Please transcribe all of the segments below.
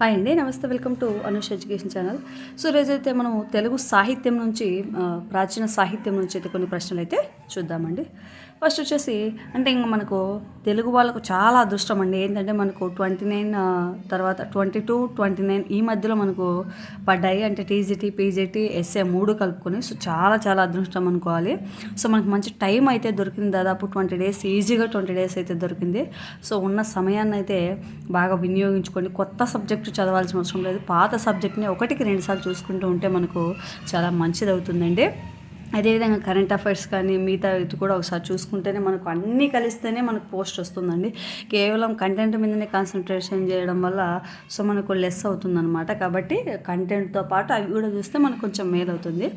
Hi అండి. నమస్తే. Welcome to Anush education channel. So రోజైతే మనము తెలుగు సాహిత్యం నుంచి ప్రాచీన సాహిత్యం నుంచి అయితే కొన్ని ప్రశ్నలు అయితే చూద్దామండి. ఫస్ట్ వచ్చేసి అంటే ఇంకా మనకు తెలుగు వాళ్ళకు చాలా అదృష్టం అండి. ఏంటంటే మనకు ట్వంటీ నైన్ తర్వాత ట్వంటీ టూ ట్వంటీ నైన్ ఈ మధ్యలో మనకు పడ్డాయి. అంటే టీజీటీ పీజీటీ ఎస్ఏ మూడు కలుపుకొని సో చాలా చాలా అదృష్టం అనుకోవాలి. సో మనకు మంచి టైం అయితే దొరికింది. దాదాపు ట్వంటీ డేస్ ఈజీగా ట్వంటీ డేస్ అయితే దొరికింది. సో ఉన్న సమయాన్ని అయితే బాగా వినియోగించుకొని కొత్త సబ్జెక్టు చదవాల్సిన అవసరం లేదు. పాత సబ్జెక్ట్ని ఒకటికి రెండుసార్లు చూసుకుంటూ ఉంటే మనకు చాలా మంచిది అవుతుందండి అదేవిధంగా కరెంట్ అఫైర్స్ కానీ మిగతా ఇది కూడా ఒకసారి చూసుకుంటేనే మనకు అన్నీ కలిస్తేనే మనకు పోస్ట్ వస్తుందండి. కేవలం కంటెంట్ మీదనే కాన్సన్ట్రేషన్ చేయడం వల్ల సో మనకు లెస్ అవుతుందన్నమాట. కాబట్టి కంటెంట్తో పాటు అవి కూడా చూస్తే మనకు కొంచెం మేలు అవుతుంది.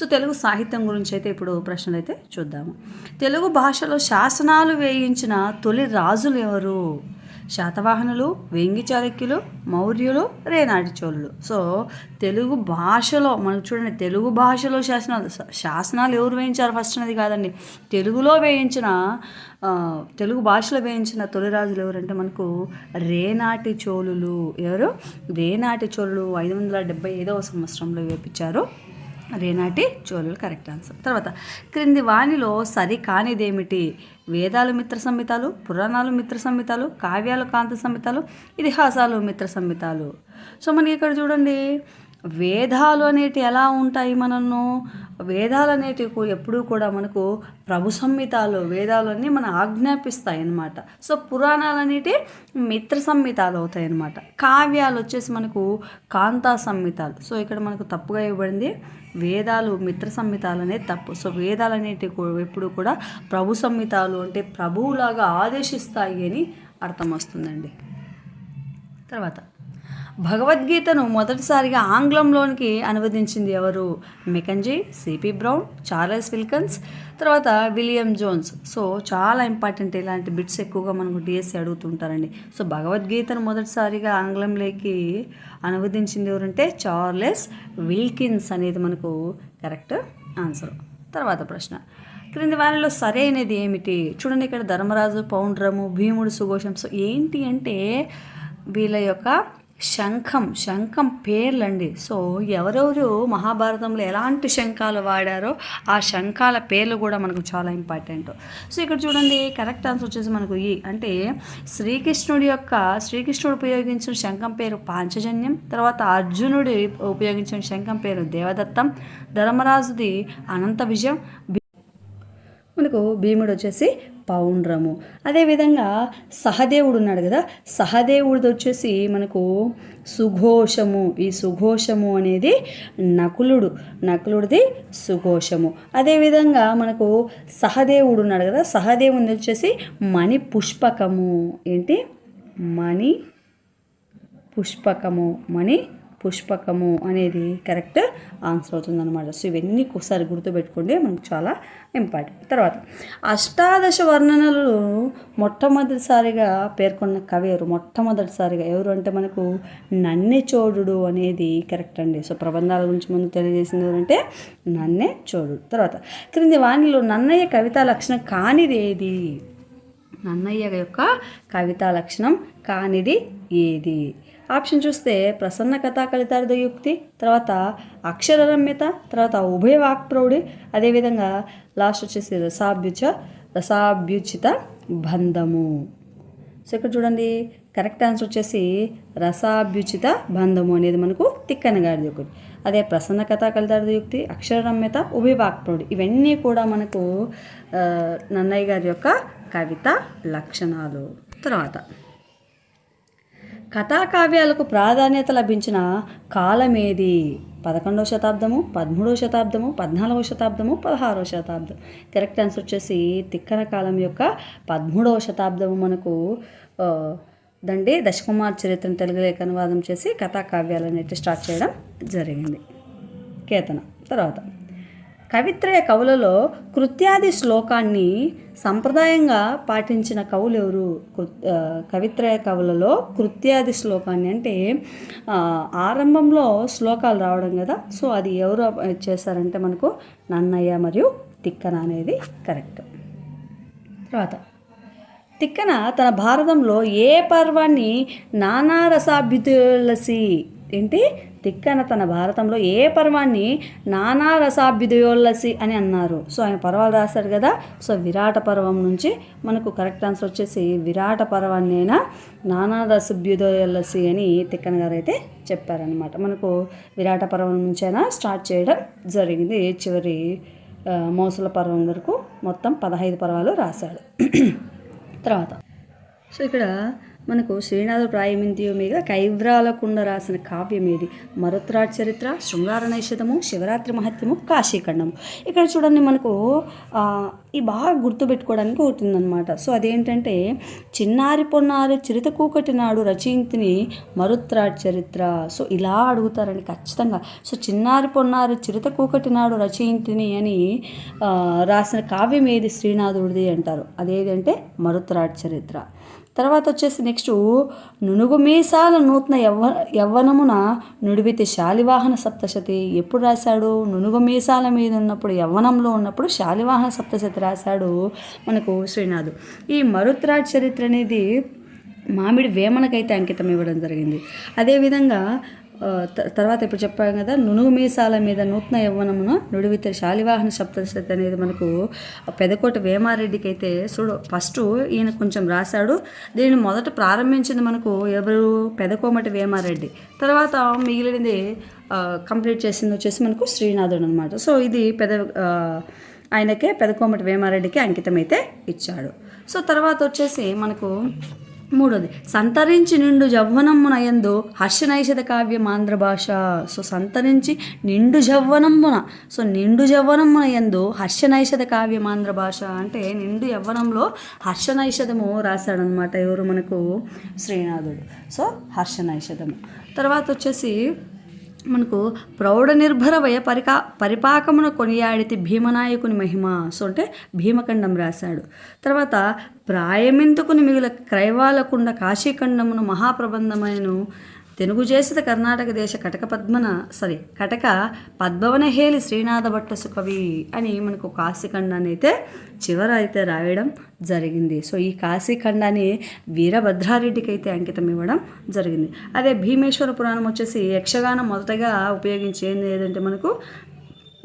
సో తెలుగు సాహిత్యం గురించి అయితే ఇప్పుడు ప్రశ్నలు అయితే చూద్దాము. తెలుగు భాషలో శాసనాలు వేయించిన తొలి రాజులు ఎవరు? శాతవాహనులు వేంగి చాళుక్యులు మౌర్యులు రేనాటి చోళులు. సో తెలుగు భాషలో మనం చూడండి తెలుగు భాషలో శాసనాలు శాసనాలు ఎవరు వేయించారు ఫస్ట్ అనేది కాదండి. తెలుగులో వేయించిన తెలుగు భాషలో వేయించిన తొలి రాజులు ఎవరంటే మనకు రేనాటి చోళులు. ఎవరు? రేనాటి చోళులు ఐదు వందల డెబ్బై ఐదవ సంవత్సరంలో వేపించారు. రేనాటి చోళులు కరెక్ట్ ఆన్సర్ తర్వాత క్రింది వాణిలో సరి కానిదేమిటి? వేదాలు మిత్ర సంహితాలు పురాణాలు మిత్ర సంహితాలు కావ్యాలు కాంత సంహితాలు ఇతిహాసాలు మిత్ర సంహితాలు. సో మనకి ఇక్కడ చూడండి వేదాలు అనేటివి ఎలా ఉంటాయి మనను? వేదాలు అనేటివి ఎప్పుడూ కూడా మనకు ప్రభు సంహితాలు వేదాలు అన్నీ మన ఆజ్ఞాపిస్తాయి అన్నమాట సో పురాణాలు అనేటివి మిత్ర సంహితాలు అవుతాయి అన్నమాట కావ్యాలు వచ్చేసి మనకు కాంతా సంహితాలు. సో ఇక్కడ మనకు తప్పుగా ఇవ్వబడింది. వేదాలు మిత్ర సంహితాలు అనేది తప్పు. సో వేదాలు అనేటివి ఎప్పుడు కూడా ప్రభు సంహితాలు అంటే ప్రభువులాగా ఆదేశిస్తాయి అని అర్థం వస్తుందండి. తర్వాత భగవద్గీతను మొదటిసారిగా ఆంగ్లంలోనికి అనువదించింది ఎవరు? Mackenzie C P Brown Charles Wilkins తర్వాత విలియం జోన్స్. సో చాలా ఇంపార్టెంట్ ఇలాంటి బిట్స్ ఎక్కువగా మనకు డిఎస్సి అడుగుతుంటారండి. సో భగవద్గీతను మొదటిసారిగా ఆంగ్లంలోకి అనువదించింది ఎవరంటే చార్లెస్ విల్కిన్స్ అనేది మనకు కరెక్ట్ ఆన్సర్. తర్వాత ప్రశ్న. క్రింది వారిలో సరైనది ఏమిటి? చూడండి ఇక్కడ ధర్మరాజు పౌండ్రము భీముడు సుఘోషం. సో ఏంటి అంటే వీళ్ళ యొక్క శంఖం శంఖం పేర్లండి. సో ఎవరెవరు మహాభారతంలో ఎలాంటి శంఖాలు వాడారో ఆ శంఖాల పేర్లు కూడా మనకు చాలా ఇంపార్టెంట్. సో ఇక్కడ చూడండి కరెక్ట్ ఆన్సర్ వచ్చేసి మనకు ఈ. అంటే శ్రీకృష్ణుడి యొక్క శ్రీకృష్ణుడు ఉపయోగించిన శంఖం పేరు పాంచజన్యం తర్వాత అర్జునుడి ఉపయోగించిన శంఖం పేరు దేవదత్తం ధర్మరాజుది అనంత విజయం మనకు భీముడు వచ్చేసి పౌండ్రము. అదేవిధంగా సహదేవుడు ఉన్నాడు కదా సహదేవుడిది వచ్చేసి మనకు సుఘోషము. ఈ సుఘోషము అనేది నకులుడు నకులుడిది సుఘోషము. అదేవిధంగా మనకు సహదేవుడు ఉన్నాడు కదా సహదేవుని వచ్చేసి మణి పుష్పకము. ఏంటి? మణి పుష్పకము మణి పుష్పకము అనేది కరెక్ట్ ఆన్సర్ అవుతుందన్నమాట. సో ఇవన్నీ ఒకసారి గుర్తుపెట్టుకోండి మనకు చాలా ఇంపార్టెంట్. తర్వాత అష్టాదశ వర్ణనలు మొట్టమొదటిసారిగా పేర్కొన్న కవి ఎవరు? మొట్టమొదటిసారిగా ఎవరు అంటే మనకు నన్నే చోడుడు అనేది కరెక్ట్ అండి. సో ప్రబంధాల గురించి ముందు తెలియజేసింది ఎవరంటే నన్నే చోడుడు తర్వాత క్రింది వాణిలో నన్నయ్య కవితా లక్షణం కానిది ఏది? నన్నయ్య యొక్క కవితా లక్షణం కానిది ఏది? ఆప్షన్ చూస్తే ప్రసన్న కథా కలితార్థ యుక్తి తర్వాత అక్షర రమ్యత తర్వాత ఉభయ వాక్ప్రౌఢి. అదేవిధంగా లాస్ట్ వచ్చేసి రసాభ్యుచ రసాభ్యుచిత బంధము. సో ఇక్కడ చూడండి కరెక్ట్ ఆన్సర్ వచ్చేసి రసాభ్యుచిత బంధము అనేది మనకు తిక్కన గారిది ఒకటి. అదే ప్రసన్న కథా కలితార్థ యుక్తి అక్షర రమ్యత ఉభయ ఇవన్నీ కూడా మనకు నన్నయ్య గారి యొక్క కవిత లక్షణాలు. తర్వాత కథాకావ్యాలకు ప్రాధాన్యత లభించిన కాలమేది? పదకొండవ శతాబ్దము పదమూడవ శతాబ్దము పద్నాలుగవ శతాబ్దము పదహారవ శతాబ్దం. కరెక్ట్ ఆన్సర్ వచ్చేసి తిక్కన కాలం యొక్క పదమూడవ శతాబ్దము మనకు దండి దశకుమార్ చరిత్రను తెలుగు లేఖ అనువాదం చేసి కథాకావ్యాలు అనేవి స్టార్ట్ చేయడం జరిగింది. కేతన తర్వాత. కవిత్రయ కవులలో కృత్యాది శ్లోకాన్ని సంప్రదాయంగా పాటించిన కవులు ఎవరు కవిత్రయ కవులలో కృత్యాది శ్లోకాన్ని అంటే ఆరంభంలో శ్లోకాలు రావడం కదా సో అది ఎవరు చేశారంటే మనకు నన్నయ్య మరియు తిక్కన అనేది కరెక్ట్. తర్వాత తిక్కన తన భారతంలో ఏ పర్వాన్ని నానా రసాభ్యుదలసి ఏంటి? తిక్కన తన భారతంలో ఏ పర్వాన్ని నానా రసాభ్యుదయోల్లసి అని అన్నారు. సో ఆయన పర్వాలు రాశాడు కదా. సో విరాట పర్వం నుంచి మనకు కరెక్ట్ ఆన్సర్ వచ్చేసి విరాట పర్వాన్ని అయినా నానా రసభ్యుదయోల్లసి అని తిక్కన గారు అయితే చెప్పారనమాట మనకు విరాట పర్వం నుంచైనా స్టార్ట్ చేయడం జరిగింది. చివరి మోసల పర్వం వరకు మొత్తం పదహైదు పర్వాలు రాశాడు. తర్వాత. సో ఇక్కడ మనకు శ్రీనాథ ప్రాయమింతియు మీద కైవ్రాలకుండ రాసిన కావ్యం ఏది? మరుత్రాట్ చరిత్ర శృంగార నైషధము శివరాత్రి మహత్యము కాశీఖండము. ఇక్కడ చూడండి మనకు ఈ బాగా గుర్తుపెట్టుకోవడానికి ఒకటి సో అదేంటంటే చిన్నారి పొన్నారి చిరుత కూకటి నాడు రచయింతిని మరుత్రాట్ చరిత్ర. సో ఇలా అడుగుతారండి ఖచ్చితంగా. సో చిన్నారి పొన్నారి చిరుత కూకటి నాడు రచయింతిని అని రాసిన కావ్యం ఏది? శ్రీనాథుడిది అంటారు. అదేదంటే మరుత్రాట్ చరిత్ర. తర్వాత వచ్చేసి నెక్స్ట్ నునుగు మీసాల నూతన యవ్వ యవ్వనమున నుడివితే శాలివాహన సప్తశతి. ఎప్పుడు రాశాడు? నునుగు మీసాల మీద ఉన్నప్పుడు యవ్వనంలో ఉన్నప్పుడు శాలివాహన సప్తశతి రాశాడు మనకు శ్రీనాథు. ఈ మరుత్రాజ్ చరిత్ర అనేది మామిడి వేమనకైతే అంకితం ఇవ్వడం జరిగింది. అదేవిధంగా తర్వాత ఇప్పుడు చెప్పాను కదా నునుగు మీసాల మీద నూతన యవ్వనమున నుడివితే శాలివాహన సప్తశతి అనేది మనకు పెదకోట వేమారెడ్డికి అయితే చూడు ఫస్ట్ ఈయన కొంచెం రాశాడు. దీన్ని మొదట ప్రారంభించింది మనకు ఎవరు? పెదకోమటి వేమారెడ్డి. తర్వాత మిగిలినది కంప్లీట్ చేసింది వచ్చేసి మనకు శ్రీనాథుడు అనమాట సో ఇది పెద ఆయనకే పెదకోమటి వేమారెడ్డికి అంకితం అయితే ఇచ్చాడు. సో తర్వాత వచ్చేసి మనకు మూడోది సంతరించి నిండు జవ్వనమ్మున హర్షనైషద కావ్యం ఆంధ్ర భాష. సో సంతరించి నిండు జవ్వనమ్మున సో నిండు జవ్వనమ్మున హర్షనైషద కావ్యం ఆంధ్ర భాష అంటే నిండు యవ్వనంలో హర్షనైషదము రాశాడనమాట ఎవరు మనకు? శ్రీనాథుడు. సో హర్షనైషదము తర్వాత వచ్చేసి మనకు ప్రౌఢ నిర్భర వయ పరికా పరిపాకమున కొనియాడితే భీమనాయకుని మహిమ. సో అంటే భీమఖండం రాశాడు. తర్వాత ప్రాయమెందుకుని మిగిలిన క్రైవాలకుండ కాశీఖండమును మహాప్రబంధమైన తెలుగు చేసిత కర్ణాటక దేశ కటక పద్మన సారీ కటక పద్మవనహేలి శ్రీనాథ భట్ట కవి అని మనకు కాశీఖండాన్ని అయితే చివర అయితే రాయడం జరిగింది. సో ఈ కాశీఖండాన్ని వీరభద్రారెడ్డికి అయితే అంకితం ఇవ్వడం జరిగింది. అదే భీమేశ్వర పురాణం వచ్చేసి యక్షగానం మొదటగా ఉపయోగించేది ఏదంటే మనకు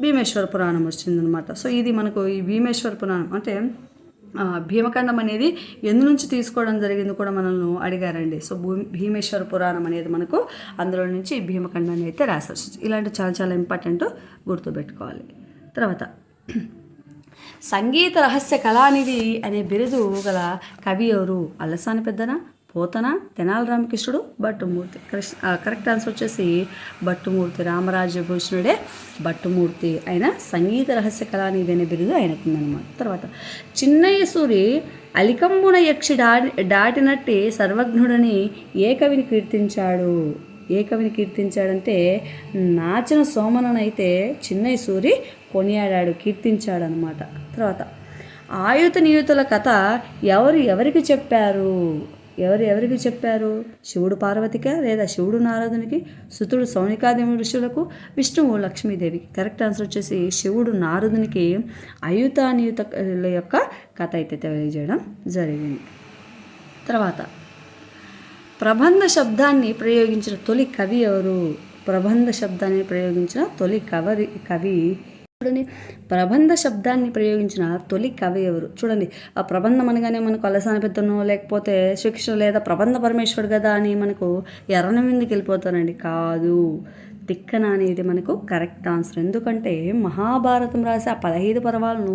భీమేశ్వర పురాణం వచ్చిందనమాట. సో ఇది మనకు ఈ భీమేశ్వర పురాణం అంటే ఆ, భీమఖండం అనేది ఎందు నుంచి తీసుకోవడం జరిగింది కూడా మనల్ని అడిగారండి. సో భూ భీమేశ్వర పురాణం అనేది మనకు అందులో నుంచి ఈ అయితే రాశారు ఇలాంటి చాలా చాలా ఇంపార్టెంట్ గుర్తుపెట్టుకోవాలి. తర్వాత సంగీత రహస్య కళానిధి అనే బిరుదు గల కవి ఎవరు? అల్లసాని పెద్దన? పోతన? తెనాలి రామకృష్ణుడు భట్టుమూర్తి కృష్ణ కరెక్ట్ ఆన్సర్ వచ్చేసి భట్టుమూర్తి రామరాజభూషణుడే భట్టుమూర్తి ఆయన సంగీత రహస్య కళానిధి అనే బిరుదు ఆయనకుందనమాట. తర్వాత చిన్నయ్య సూరి అలికంబున యక్షి దాటి దాటినట్టే సర్వజ్ఞుడని ఏ కవిని కీర్తించాడు? ఏ కవిని కీర్తించాడంటే నాచిన సోమననైతే చిన్నయ్య సూరి కొనియాడాడు కీర్తించాడు అనమాట తర్వాత ఆయుత నియుతుల కథ ఎవరు ఎవరికి చెప్పారు? ఎవరు ఎవరికి చెప్పారు? శివుడు పార్వతికి లేదా శివుడు నారదునికి సుతుడు సౌనికాది ఋషులకు విష్ణువు లక్ష్మీదేవికి? కరెక్ట్ ఆన్సర్ వచ్చేసి శివుడు నారదునికి అయుత అనియుత యొక్క కథ అయితే తెలియజేయడం జరిగింది. తర్వాత ప్రబంధ శబ్దాన్ని ప్రయోగించిన తొలి కవి ఎవరు? ప్రబంధ శబ్దాన్ని ప్రయోగించిన తొలి కవరి కవి చూడండి ప్రబంధ శబ్దాన్ని ప్రయోగించిన తొలి కవి ఎవరు? చూడండి ఆ ప్రబంధం అనగానే మనకు అలసాన పెద్దనో లేకపోతే శ్రీకృష్ణుడు లేదా ప్రబంధ పరమేశ్వరుడు కదా అని మనకు ఎర్రన మీదకి వెళ్ళిపోతారండి. కాదు తిక్కన అనేది మనకు కరెక్ట్ ఆన్సర్ ఎందుకంటే మహాభారతం రాసే ఆ పదహైదు పర్వాలను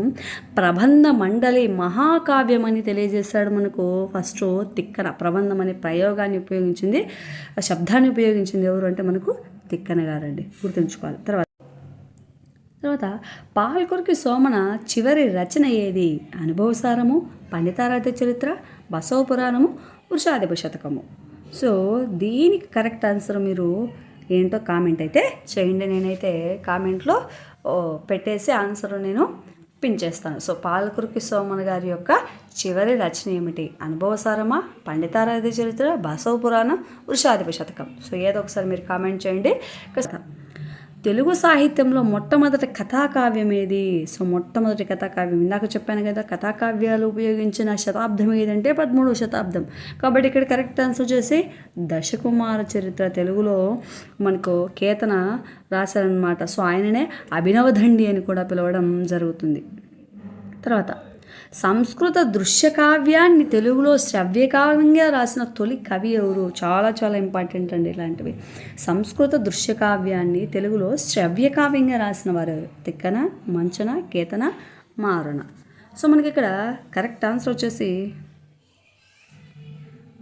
ప్రబంధ మండలి మహాకావ్యం అని తెలియజేశాడు మనకు ఫస్ట్ తిక్కన. ప్రబంధం అనే ప్రయోగాన్ని ఉపయోగించింది ఆ శబ్దాన్ని ఉపయోగించింది ఎవరు అంటే మనకు తిక్కన గారండి. గుర్తుంచుకోవాలి. తర్వాత తర్వాత పాల్కొరికి సోమన చివరి రచన ఏది? అనుభవసారము పండితారాధ్య చరిత్ర బసవ పురాణము వృషాధిప శతకము. సో దీనికి కరెక్ట్ ఆన్సర్ మీరు ఏంటో కామెంట్ అయితే చేయండి. నేనైతే కామెంట్లో పెట్టేసి ఆన్సర్ నేను పిన్ చేస్తాను. సో పాలకురికి సోమన్ గారి యొక్క చివరి రచన ఏమిటి? అనుభవసారమా పండితారాధ్య చరిత్ర బసవ పురాణం వృషాధిప శతకం. సో ఏదో ఒకసారి మీరు కామెంట్ చేయండి. తెలుగు సాహిత్యంలో మొట్టమొదటి కథాకావ్యం ఏది? సో మొట్టమొదటి కథాకావ్యం. ఇందాక చెప్పాను కదా కథాకావ్యాలు ఉపయోగించిన శతాబ్దం ఏదంటే పదమూడవ శతాబ్దం. కాబట్టి ఇక్కడ కరెక్ట్ ఆన్సర్ వచ్చేసి దశకుమార చరిత్ర తెలుగులో మనకు కేతన రాశారనమాట సో ఆయననే అభినవదండి అని కూడా పిలవడం జరుగుతుంది. తర్వాత సంస్కృత దృశ్య కావ్యాన్ని తెలుగులో శ్రవ్యకావ్యంగా రాసిన తొలి కవి ఎవరు? చాలా చాలా ఇంపార్టెంట్ అండి ఇలాంటివి. సంస్కృత దృశ్యకావ్యాన్ని తెలుగులో శ్రవ్య కావ్యంగా రాసిన వారు ఎవరు? తిక్కన మంచన కేతన మారణ సో మనకి ఇక్కడ కరెక్ట్ ఆన్సర్ వచ్చేసి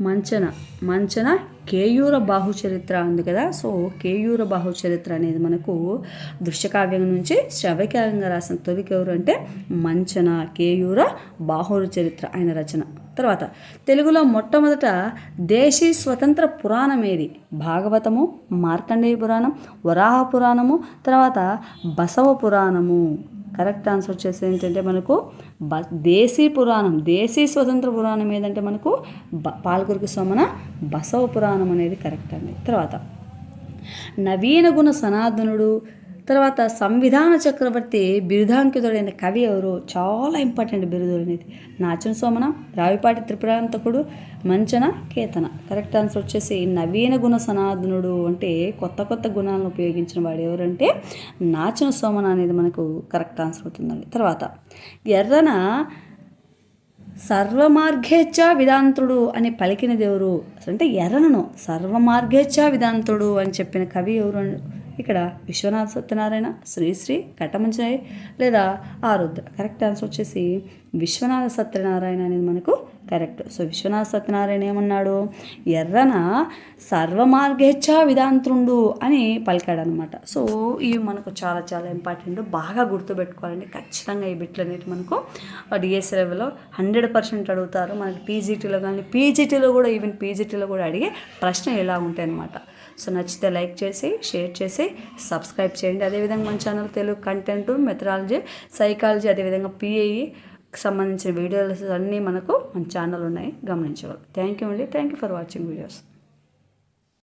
మంచన. మంచన కేయూర బాహు చరిత్ర ఉంది కదా. సో కేయూర బాహు చరిత్ర అనేది మనకు దృశ్యకావ్యం నుంచి శ్రవ్యకావ్యంగా రాసిన తొలి ఎవరు అంటే మంచన కేయూర బాహురు చరిత్ర ఆయన రచన. తర్వాత తెలుగులో మొట్టమొదట దేశీ స్వతంత్ర పురాణం ఏది? భాగవతము మార్కండేయ పురాణం వరాహ పురాణము తర్వాత బసవ పురాణము. కరెక్ట్ ఆన్సర్ వచ్చేసి ఏంటంటే మనకు బ దేశీ పురాణం దేశీ స్వతంత్ర పురాణం ఏదంటే మనకు బ పాల్గురికి సోమన బసవ పురాణం అనేది కరెక్ట్ అండి. తర్వాత నవీన గుణ సనాతనుడు తర్వాత సంవిధాన చక్రవర్తి బిరుదాంకితుడైన కవి ఎవరు? చాలా ఇంపార్టెంట్ బిరుదులు అనేది. నాచన సోమన రావిపాటి త్రిపురాంతకుడు మంచన కేతన. కరెక్ట్ ఆన్సర్ వచ్చేసి నవీన గుణ సనాధనుడు అంటే కొత్త కొత్త గుణాలను ఉపయోగించిన వాడు ఎవరంటే నాచన సోమన అనేది మనకు కరెక్ట్ ఆన్సర్ అవుతుందండి. తర్వాత ఎర్రన సర్వమార్గేచ్ఛ విదాంతుడు అని పలికిన దేవుడు అంటే ఎర్రనను సర్వమార్గేచ్ఛ విదాంతుడు అని చెప్పిన కవి ఎవరు? ఇక్కడ విశ్వనాథ సత్యనారాయణ శ్రీశ్రీ కట్టమంచాయి లేదా ఆరుద్ర. కరెక్ట్ ఆన్సర్ వచ్చేసి విశ్వనాథ సత్యనారాయణ అనేది మనకు కరెక్ట్. సో విశ్వనాథ సత్యనారాయణ ఏమన్నాడు? ఎర్రన సర్వమార్గేచ్ఛా విదాంతుండు అని పలికాడనమాట. సో ఇవి మనకు చాలా చాలా ఇంపార్టెంట్. బాగా గుర్తుపెట్టుకోవాలండి. ఖచ్చితంగా ఈ బిట్లు అనేవి మనకు డిఎస్ లెవెల్లో హండ్రెడ్ పర్సెంట్ అడుగుతారు. మనకి పీజీటీలో కానీ పీజీటీలో కూడా ఈవెన్ పీజీటీలో కూడా అడిగే ప్రశ్న ఎలా ఉంటాయి అనమాట సో నచ్చితే లైక్ చేసి షేర్ చేసి సబ్స్క్రైబ్ చేయండి. అదేవిధంగా మన channel Telugu content methodology psychology అదేవిధంగా పిఐ సంబంధించిన వీడియోస్ అన్నీ మనకు మన ఛానల్ ఉన్నాయి. గమనించగలరు. థ్యాంక్ యూ అండి. Thank you for watching videos